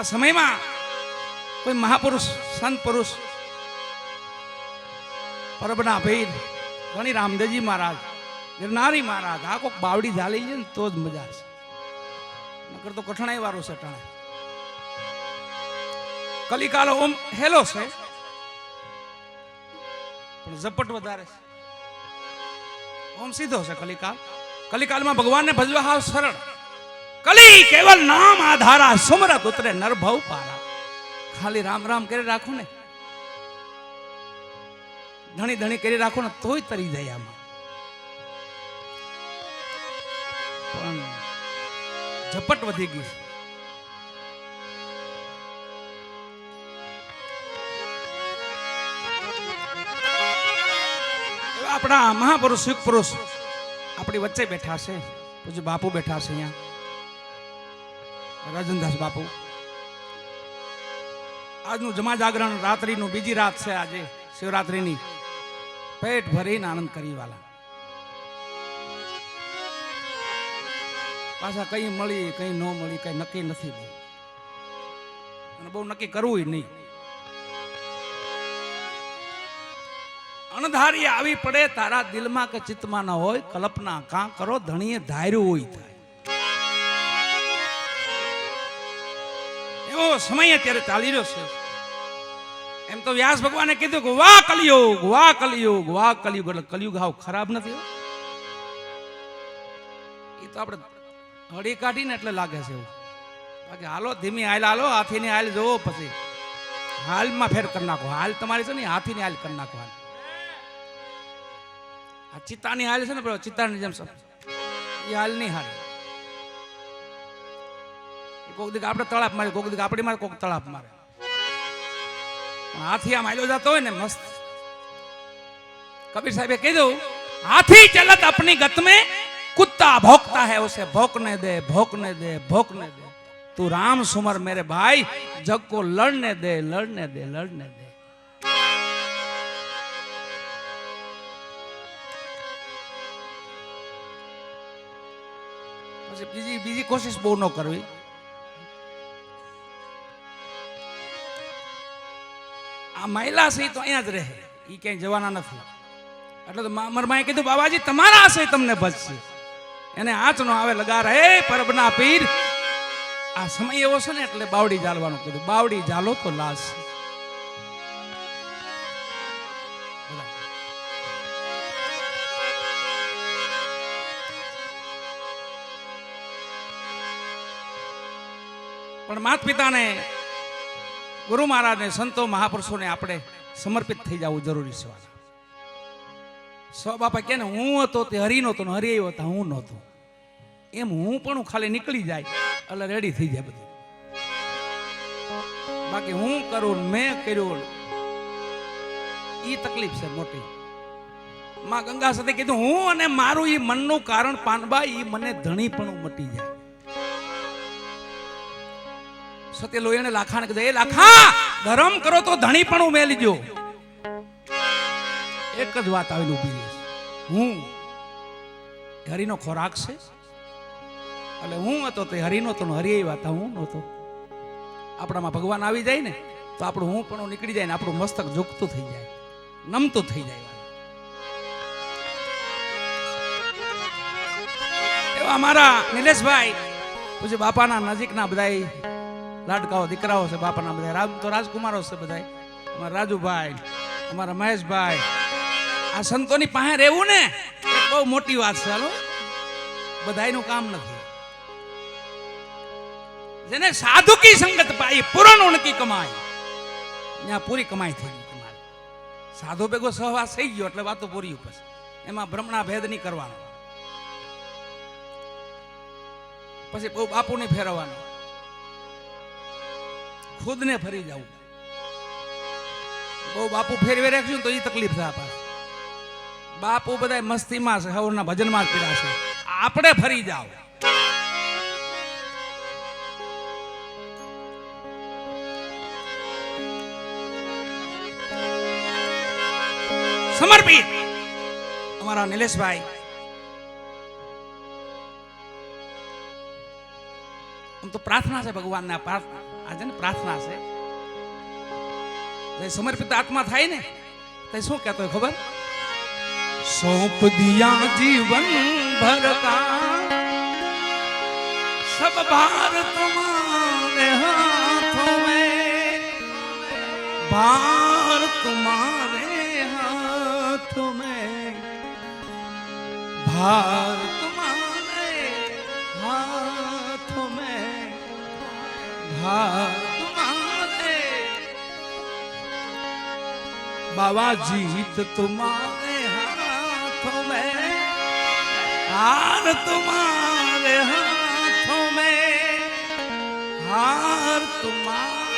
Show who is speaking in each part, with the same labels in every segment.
Speaker 1: આ સમયમાં કોઈ મહાપુરુષ, સંત પુરુષ, પરબના ભેદ ઘણી રામદેવજી મહારાજ, ગિરનારી મહારાજ, આ કોઈક બાવડી ઝાલી છે ને તો જ મજા છે. નકર તો કઠણાઈ વાળું છે ટાણે. કલિકાલો ઓમ હેલો છે, પણ ઝપટ વધારે છે. ઓમ સીધો છે કલિકાલ. કલિકાલમાં ભગવાનને ભજવા હાવ સરળ. કલી કેવલ નામ આધારા સુમરત ઉતરે નરભવ પારા. ખાલી રામ રામ કરી રાખો ને. ધણી ધણી કરી રાખો ને તોય તરી જાય આમાં. પણ ઝપટ વધી ગઈ. આપણા મહાપુરુષ સુખ પુરુષ આપણી વચ્ચે બેઠા છે. પછી બાપુ બેઠા છે અહીંયા. રાજનદાસ બાપુ. આજનું જમા જાગરણ રાત્રિનું બીજી રાત છે આજે, શિવરાત્રિની. પેટ ભરીને આનંદ કરી વાલા. પાછા કઈ મળી, કઈ ન મળી, કઈ નક્કી નથી બહુ. અને બહુ નક્કી કરવું નહીં. અણધારી આવી પડે, તારા દિલમાં કે ચિત્તમાં ન હોય, કલ્પના કાં કરો, ધણીએ ધાર્યું હોય એવો સમય અત્યારે ચાલી રહ્યો છે. એમ તો વ્યાસ ભગવાને કીધું કે વાહ કલિયુગ વાહ કલિયુગ વાહ કલિયુગ. એટલે કલિયુગ હાવ ખરાબ નથી. એ તો આપણે હળી કાઢીને એટલે લાગે છે એવું. બાકી હાલો, ધીમી હાલ, હાલો, હાથીની હાલ જોવો પછી. હાલમાં ફેર કરી નાખો. હાલ તમારી છે ને હાથીની હાલ કરી નાખો હાલ. આ ચિત્તાની હાલ છે ને ચિત્તાની જેમ એ હાલ નહીં હાલ. કોક દીક આપણે તળાપ મારે કોક દીક આપણે મારે કોક તળાપ મારે પણ હાથી આમ આલ્યો જતો હોય ને, મસ્ત. કબીર સાહેબે કીધું, હાથી ચલત અપની ગત મેં કુત્તા ભોગતા હે ઉસે ભોકને દે ભોકને દે ભોકને દે. તું રામ સુમર મેરે ભાઈ જગ કો લડને દે લડને દે લડને દે. બીજી બીજી કોશિશ બહુ ન કરવી. આ મહિલા છે તો અહીંયા જ રહે. એ ક્યાંય જવાના નથી. એટલે તો માએ કીધું, બાબાજી, તમારા આશય તમને ભજશે. એને આંચ નો આવે લગા રહે પરબના પીર. આ સમય એવો છે ને, એટલે બાવડી જાળવાનું કીધું. બાવડી જાલો તો લાશ. પણ માત પિતાને ગુરુ મહારાજને, સંતો મહાપુરુષોને આપણે સમર્પિત થઈ જવું જરૂરી છે. સો બાપા કે ને, હું હતો તે હરી નહોતો ને હરી હતો હું નહોતો. એમ હું પણ ખાલી નીકળી જાય, એટલે રેડી થઈ જાય બધું. બાકી હું કરું મેં કર્યું ઈ તકલીફ છે મોટી. માં ગંગા સાથે કીધું, હું અને મારું એ મનનું કારણ પાનબા એ મને ધણી પણ મટી જાય. સત્ય લોહીને લાખાણ કીધું, એ લાખા ધરમ કરો તો ધણી પણ મેલી એક જ વાત આવીને ઊભી રહી. હું હરીનો ખોરાક છે? એટલે હું હતો તે હરીનો તો હરી એ વાત હું નહોતો. આપણામાં ભગવાન આવી જાય ને, તો આપણું હું પણ નીકળી જાય ને, આપણું મસ્તક જોગતું થઈ જાય, નમતું થઈ જાય. એવા અમારા નિલેશભાઈ, પછી બાપાના નજીકના બધાય લાડકાઓ, દીકરાઓ છે, બાપાના બધા રામ તો રાજકુમારો છે બધા અમારા રાજુભાઈ, અમારા મહેશભાઈ. આ સંતોની પાસે રહેવું ને બહુ મોટી વાત છે, હાલો. બધાયનું કામ નથી. જેને સાધુ કી સંગત પાઈ, પૂરણ ઉણકી કમાઈ, ત્યાં પૂરી કમાઈ થઈ ગઈ તમારી. સાધુ ભેગો સહવાસ થઈ ગયો એટલે વાતો પૂરી ઉપસ એમાં ભ્રમણા ભેદ નહીં કરવાનો. પછી બહુ બાપુ નહીં ફેરવવાનો. ખુદને ફરી જવું બહુ બાપુ ફેરવી રાખશું તો એ તકલીફ થાય પાસે બાપુ બધા મસ્તીમાં છે હવરના ભજનમાં જ પીડા છે. આપણે ફરી જાવ સમર્પિત. અમારા નિલેશભાઈ. આમ તો પ્રાર્થના છે ભગવાનના આ પ્રાર્થ- આ છે ને પ્રાર્થના છે જે સમર્પિત આત્મા થાય ને તે શું કહેતો હોય ખબર सौंप दिया जीवन भर का सब भार तुम्हारे हाथों में भार तुम्हारे हाथों में भार बाबा जीत तुम्हारे हाथों में हार तुम्हारे हाथों में हार तुम्हारे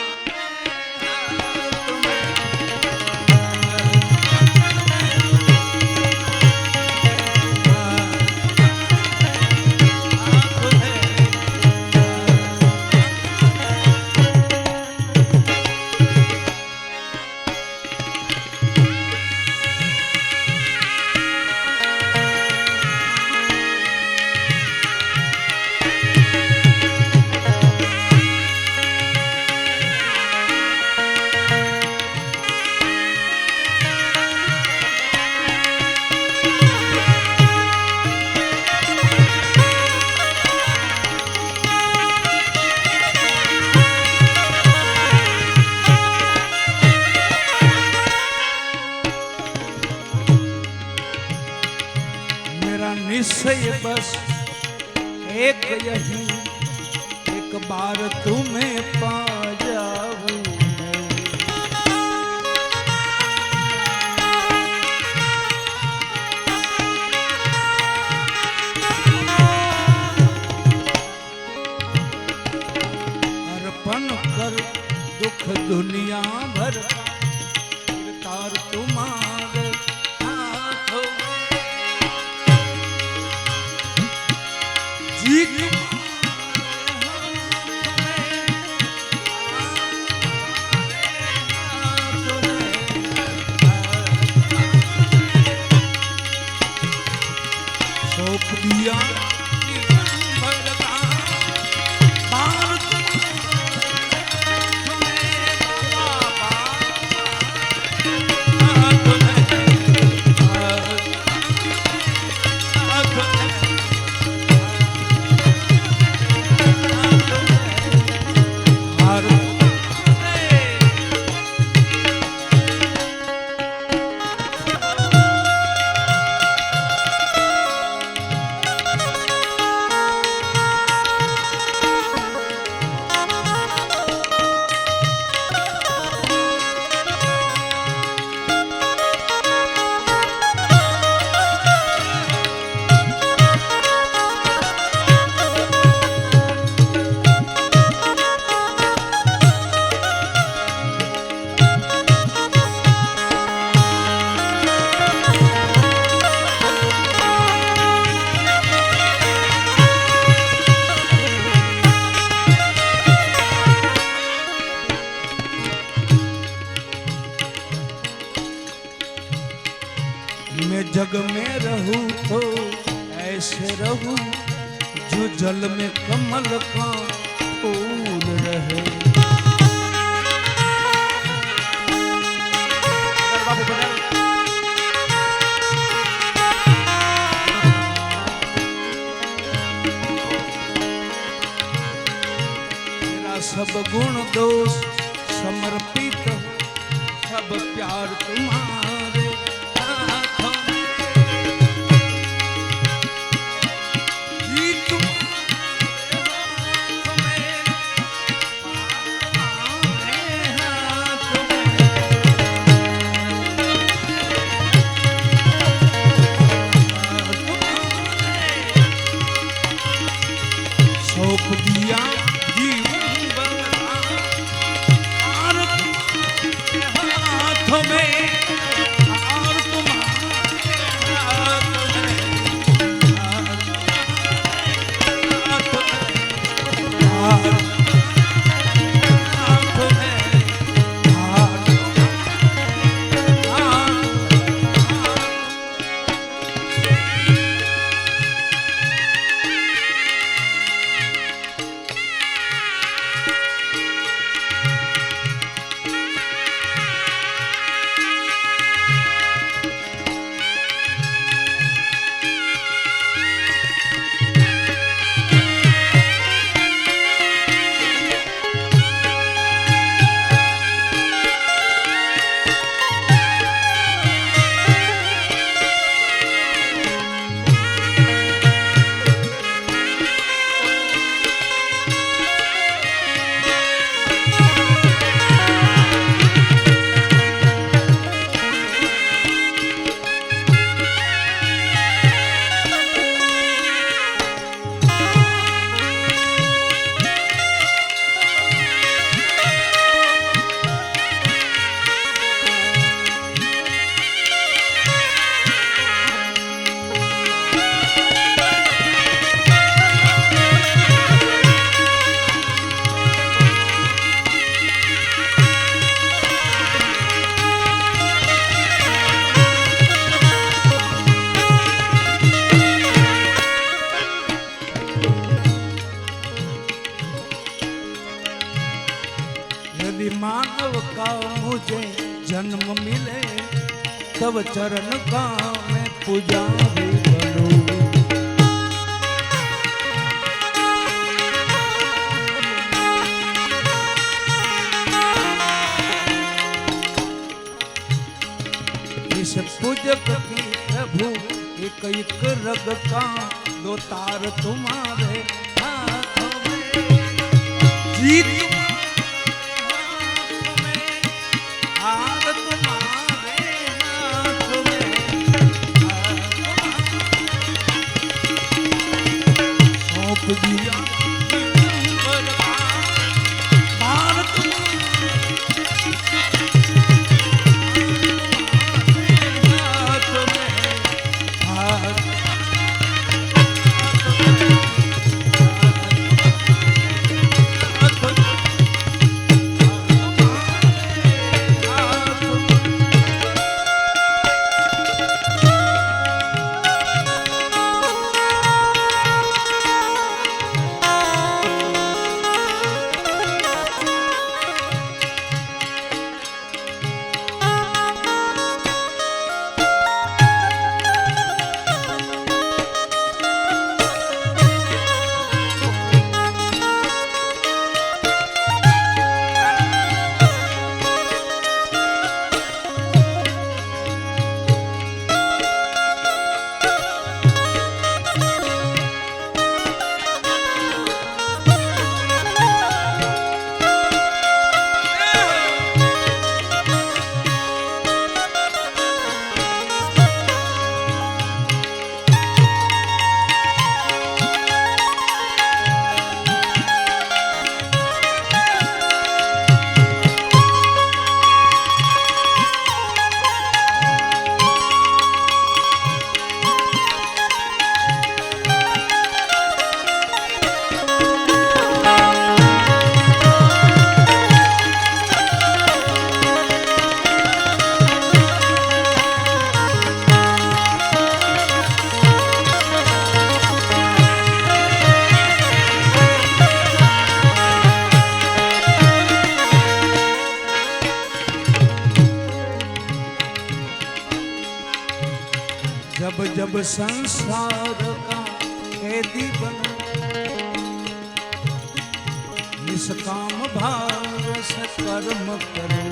Speaker 1: बस एक यही एक बार तुम्हें पा जाऊं मैं। अर्पण कर दुख दुनिया भर का, तार तुम्हारे हाथों में। जल में कमल का फूल रहे मेरा सब गुण दोष समर्पित हो, सब प्यार तुम्हारे इस पूजक की प्रभु एक एक रग का दो तार तुम्हारे हाथों में जीत संसार का कैदी बनो। निष्काम भाव से कर्म करो।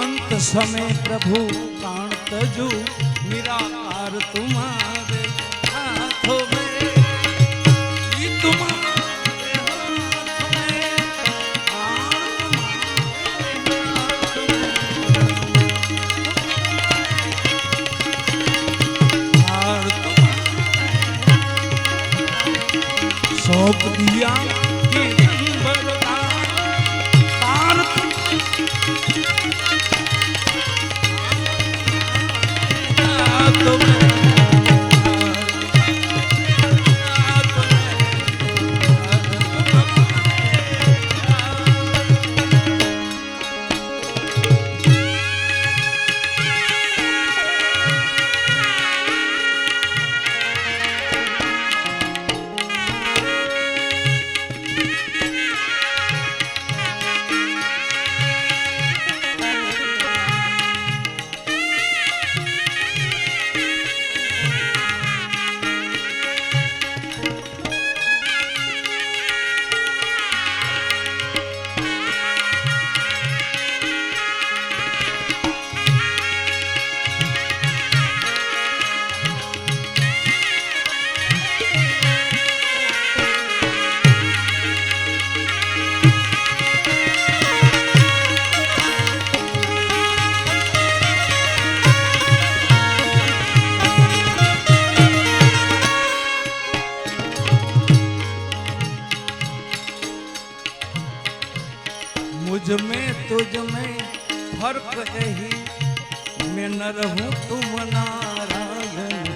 Speaker 1: अंत समय प्रभु प्राण तजु, निराकार तुम्हारे મોપ દિયા કે નહીં બરતા પાન તો मुझमें, तुझ में फ़र्क यही मैं न रहूँ तुम नारायण।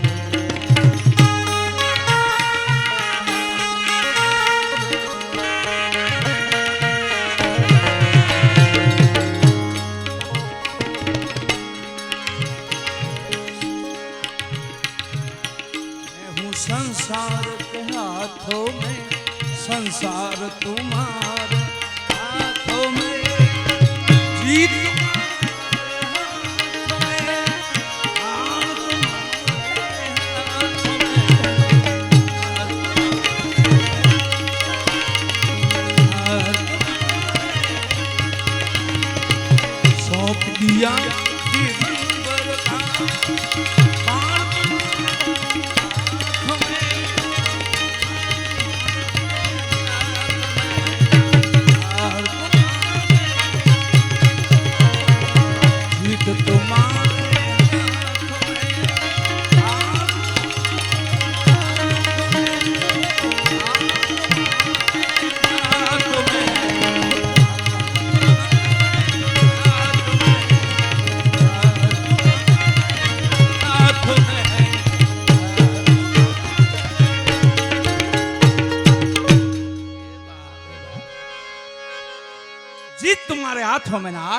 Speaker 1: संसार के हाथों में, संसार तुम्हारा। जीत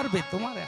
Speaker 1: করবে তোমার?